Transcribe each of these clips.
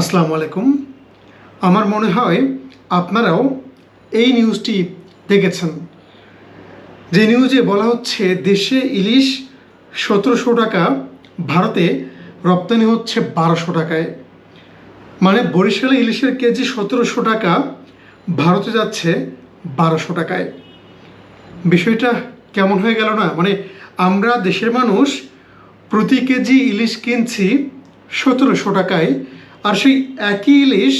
আসসালামু আলাইকুম। আমার মনে হয় আপনারাও এই নিউজটি দেখেছেন। যে নিউজে বলা হচ্ছে, দেশে ইলিশ সতেরোশো টাকা, ভারতে রপ্তানি হচ্ছে বারোশো টাকায়। মানে বরিশালে ইলিশের কেজি সতেরোশো টাকা, ভারতে যাচ্ছে বারোশো টাকায়। বিষয়টা কেমন হয়ে গেল না? মানে আমরা দেশের মানুষ প্রতি কেজি ইলিশ কিনছি সতেরোশো টাকায় আর সেই একই ইলিশ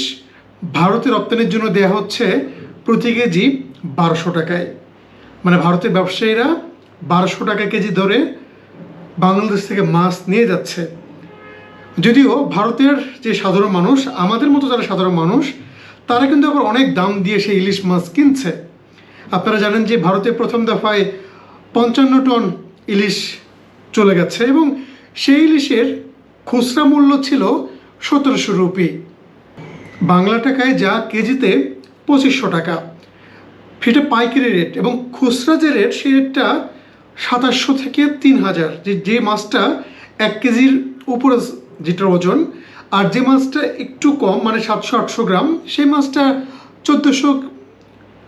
ভারতে রপ্তানির জন্য দেওয়া হচ্ছে প্রতি কেজি বারোশো টাকায়। মানে ভারতের ব্যবসায়ীরা বারোশো টাকা কেজি ধরে বাংলাদেশ থেকে মাছ নিয়ে যাচ্ছে। যদিও ভারতের যে সাধারণ মানুষ, আমাদের মতো যারা সাধারণ মানুষ, তারা কিন্তু আবার অনেক দাম দিয়ে সেই ইলিশ মাছ কিনছে। আপনারা জানেন যে ভারতে প্রথম দফায় পঞ্চান্ন টন ইলিশ চলে গেছে এবং সেই ইলিশের খুচরা মূল্য ছিল সতেরোশো রুপি। বাংলা টাকায় যা কেজিতে পঁচিশশো টাকা। সেটা পাইকারি রেট এবং খুচরা যে রেট, সেই রেটটা সাতাশশো থেকে তিন হাজার। যে যে মাছটা এক কেজির উপরে যেটার ওজন, আর যে মাছটা একটু কম মানে সাতশো, আটশো গ্রাম, সেই মাছটা চোদ্দোশো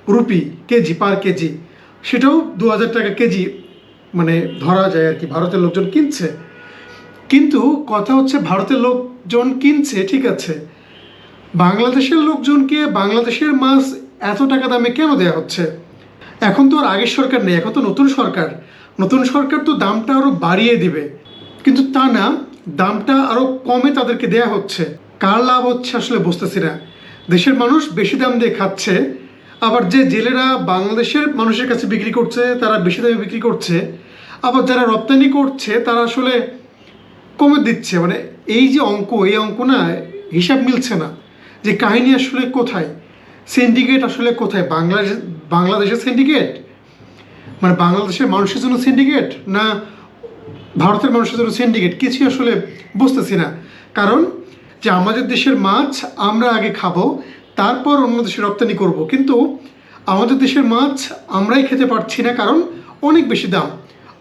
রুপি কেজি, পার কেজি। সেটাও দু হাজার টাকা কেজি মানে ধরা যায় আর কি, ভারতের লোকজন কিনছে। কিন্তু কথা হচ্ছে ভারতের লোকজন কিনছে, ঠিক আছে। বাংলাদেশের লোকজনকে বাংলাদেশের মাছ এত টাকা দামে কেন দেওয়া হচ্ছে? এখন তো আর আগের সরকার নেই, এখন তো নতুন সরকার। নতুন সরকার তো দামটা আরও বাড়িয়ে দিবে। কিন্তু তা না, দামটা আরও কমে তাদেরকে দেয়া হচ্ছে। কার লাভ হচ্ছে আসলে বুঝতেছি না। দেশের মানুষ বেশি দাম দিয়ে খাচ্ছে, আবার যে জেলেরা বাংলাদেশের মানুষের কাছে বিক্রি করছে, তারা বেশি দামে বিক্রি করছে, আবার যারা রপ্তানি করছে, তারা আসলে কমে দিচ্ছে। মানে এই যে অঙ্ক, এই অঙ্ক না হিসাব মিলছে না। যে কাহিনী আসলে কোথায়? সিন্ডিকেট আসলে কোথায়? বাংলাদেশ, বাংলাদেশের সিন্ডিকেট মানে বাংলাদেশের মানুষের জন্য সিন্ডিকেট না ভারতের মানুষের জন্য সিন্ডিকেট কিছুই আসলে বুঝতেছি না। কারণ যে আমাদের দেশের মাছ আমরা আগে খাব, তারপর অন্য দেশে রপ্তানি করব। কিন্তু আমাদের দেশের মাছ আমরাই খেতে পারছি না কারণ অনেক বেশি দাম।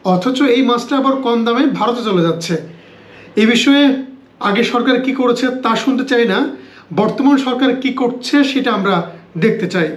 অথচ এই মাছটা আবার কম দামে ভারতে চলে যাচ্ছে। এই বিষয়ে আগে সরকার কি করেছে তা শুনতে চাই না। বর্তমান সরকার কি করছে সেটা আমরা দেখতে চাই।